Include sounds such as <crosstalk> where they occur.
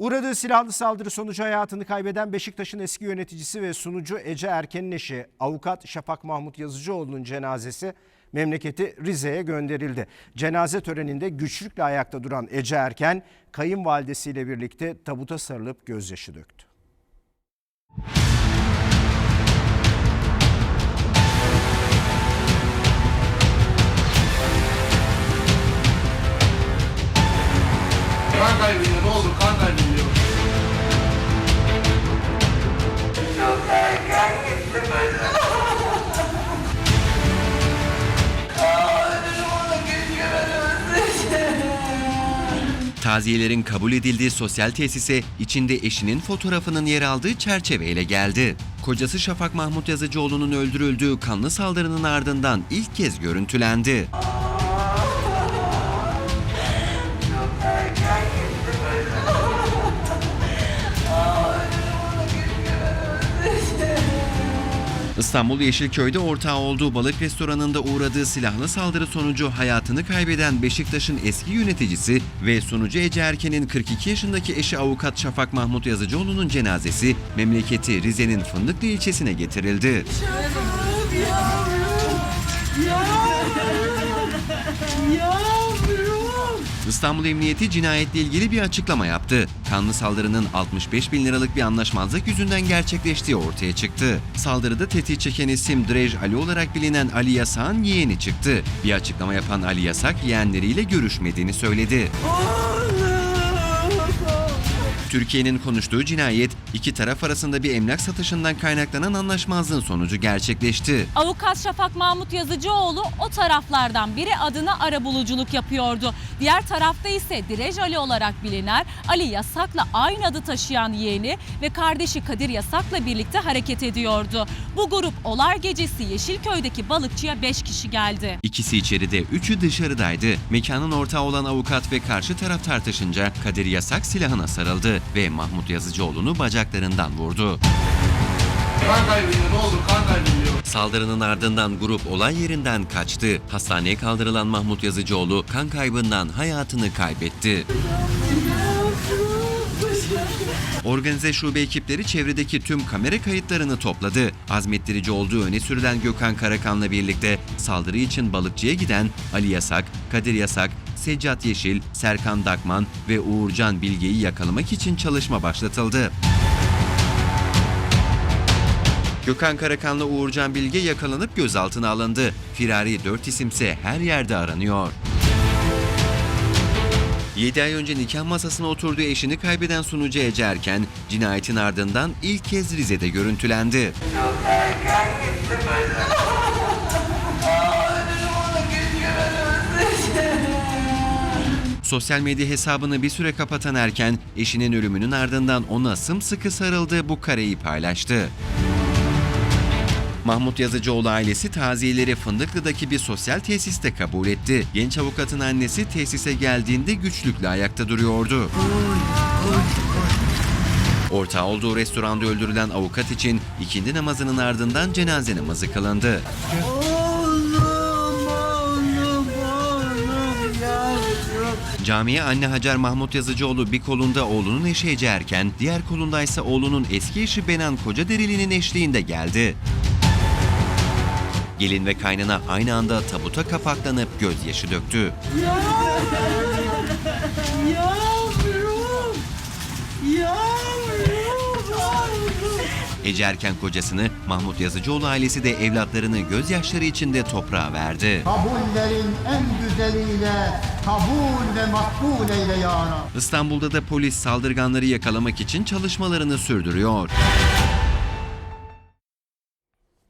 Uğradığı silahlı saldırı sonucu hayatını kaybeden Beşiktaş'ın eski yöneticisi ve sunucu Ece Erken'in eşi avukat Şafak Mahmut Yazıcıoğlu'nun cenazesi memleketi Rize'ye gönderildi. Cenaze töreninde güçlükle ayakta duran Ece Erken kayınvalidesiyle birlikte tabuta sarılıp gözyaşı döktü. Kan kaybediyor Taziyelerin kabul edildiği sosyal tesise içinde eşinin fotoğrafının yer aldığı çerçeveyle geldi. Kocası Şafak Mahmut Yazıcıoğlu'nun öldürüldüğü kanlı saldırının ardından ilk kez görüntülendi. İstanbul Yeşilköy'de ortağı olduğu balık restoranında uğradığı silahlı saldırı sonucu hayatını kaybeden Beşiktaş'ın eski yöneticisi ve sunucu Ece Erken'in 42 yaşındaki eşi avukat Şafak Mahmut Yazıcıoğlu'nun cenazesi memleketi Rize'nin Fındıklı ilçesine getirildi. İstanbul Emniyeti cinayetle ilgili bir açıklama yaptı. Kanlı saldırının 65 bin liralık bir anlaşmazlık yüzünden gerçekleştiği ortaya çıktı. Saldırıda tetik çeken isim Drej Ali olarak bilinen Ali Yasak'ın yeğeni çıktı. Bir açıklama yapan Ali Yasak yeğenleriyle görüşmediğini söyledi. Türkiye'nin konuştuğu cinayet iki taraf arasında bir emlak satışından kaynaklanan anlaşmazlığın sonucu gerçekleşti. Avukat Şafak Mahmut Yazıcıoğlu o taraflardan biri adına arabuluculuk yapıyordu. Diğer tarafta ise Direj Ali olarak bilinen Ali Yasak'la aynı adı taşıyan yeğeni ve kardeşi Kadir Yasak'la birlikte hareket ediyordu. Bu grup olay gecesi Yeşilköy'deki balıkçıya 5 kişi geldi. İkisi içeride, üçü dışarıdaydı. Mekanın ortağı olan avukat ve karşı taraf tartışınca Kadir Yasak silahına sarıldı ve Mahmut Yazıcıoğlu'nu bacaklarından vurdu. Kan kaybediyor ne olur kan kaybediyor. Saldırının ardından grup olay yerinden kaçtı. Hastaneye kaldırılan Mahmut Yazıcıoğlu kan kaybından hayatını kaybetti. Organize şube ekipleri çevredeki tüm kamera kayıtlarını topladı. Azmettirici olduğu öne sürülen Gökhan Karakan'la birlikte saldırı için balıkçıya giden Ali Yasak, Kadir Yasak, Seccat Yeşil, Serkan Dakman ve Uğurcan Bilge'yi yakalamak için çalışma başlatıldı. Gökhan Karakan'la Uğurcan Bilge yakalanıp gözaltına alındı. Firari 4 isimse her yerde aranıyor. 7 ay önce nikah masasına oturduğu eşini kaybeden sunucu Ece Erken, cinayetin ardından ilk kez Rize'de görüntülendi. Sosyal medya hesabını bir süre kapatan Erken, eşinin ölümünün ardından ona sımsıkı sarıldığı bu kareyi paylaştı. Mahmut Yazıcıoğlu ailesi taziyeleri Fındıklı'daki bir sosyal tesiste kabul etti. Genç avukatın annesi tesise geldiğinde güçlükle ayakta duruyordu. Ortağı olduğu restoranda öldürülen avukat için ikindi namazının ardından cenaze namazı kılındı. Camiye anne Hacer Mahmut Yazıcıoğlu bir kolunda oğlunun eşi Ece Erken, diğer kolunda ise oğlunun eski eşi Benan Kocaderili'nin eşliğinde geldi. Gelin ve kaynana aynı anda tabuta kapaklanıp gözyaşı döktü. <laughs> Ece Erken kocasını, Mahmut Yazıcıoğlu ailesi de evlatlarını gözyaşları içinde toprağa verdi. Kabullerin en güzeliyle kabul ve makbul eyle ya Rab. İstanbul'da da polis saldırganları yakalamak için çalışmalarını sürdürüyor.